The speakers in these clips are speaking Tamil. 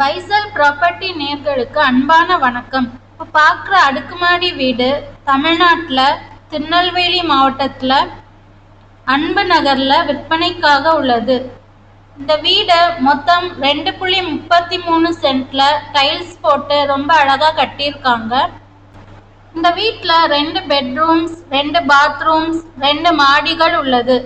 பைசல் ப்ராப்பர்ட்டி நேர்களுக்கு அன்பான வணக்கம். இப்போ பார்க்குற அடுக்குமாடி வீடு தமிழ்நாட்டில் திருநெல்வேலி மாவட்டத்தில் அன்பு நகரில் விற்பனைக்காக உள்ளது. இந்த வீடு மொத்தம் ரெண்டு புள்ளி முப்பத்தி மூணு சென்ட்டில் டைல்ஸ் போட்டு ரொம்ப அழகாக கட்டியிருக்காங்க. இந்த வீட்டில் ரெண்டு பெட்ரூம்ஸ் ரெண்டு பாத்ரூம்ஸ் ரெண்டு மாடிகள் உள்ளது.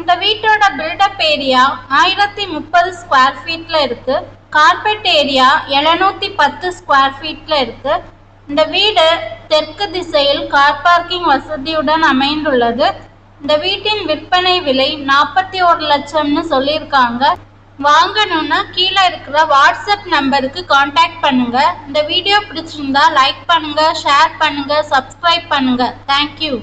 இந்த வீட்டோட பில்டப் ஏரியா ஆயிரத்தி முப்பது ஸ்கொயர் ஃபீட்டில் இருக்குது கார்பெட் ஏரியா எழுநூற்றி பத்து ஸ்கொயர் ஃபீட்டில் இருக்குது இந்த வீடு தெற்கு திசையில் கார் பார்க்கிங் வசதியுடன் அமைந்துள்ளது. இந்த வீட்டின் விற்பனை விலை நாற்பத்தி ஒரு லட்சம்னு சொல்லியிருக்காங்க. வாங்கணும்னா கீழே இருக்கிற வாட்ஸ்அப் நம்பருக்கு காண்டாக்ட் பண்ணுங்க. இந்த வீடியோ பிடிச்சிருந்தா லைக் பண்ணுங்க ஷேர் பண்ணுங்க சப்ஸ்கிரைப் பண்ணுங்க. Thank you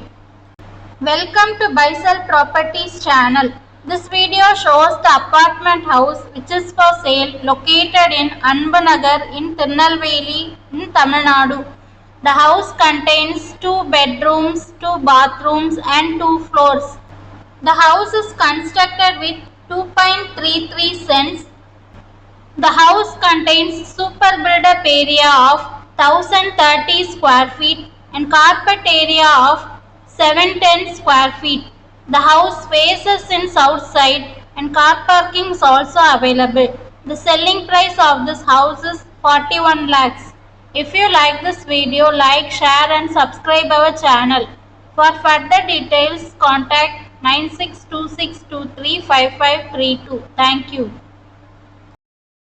welcome to Faisal properties channel This video shows the apartment house which is for sale located in Anbanagar in Tirunelveli in Tamil Nadu. The house contains two bedrooms, two bathrooms and two floors. The house is constructed with 2.33 cents. The house contains super build-up area of 1030 square feet and carpet area of 710 square feet. The house faces in south side and car parking is also available. The selling price of this house is 41 lakhs. If you like this video, like, share and subscribe our channel. For further details, contact 9626235532. Thank you.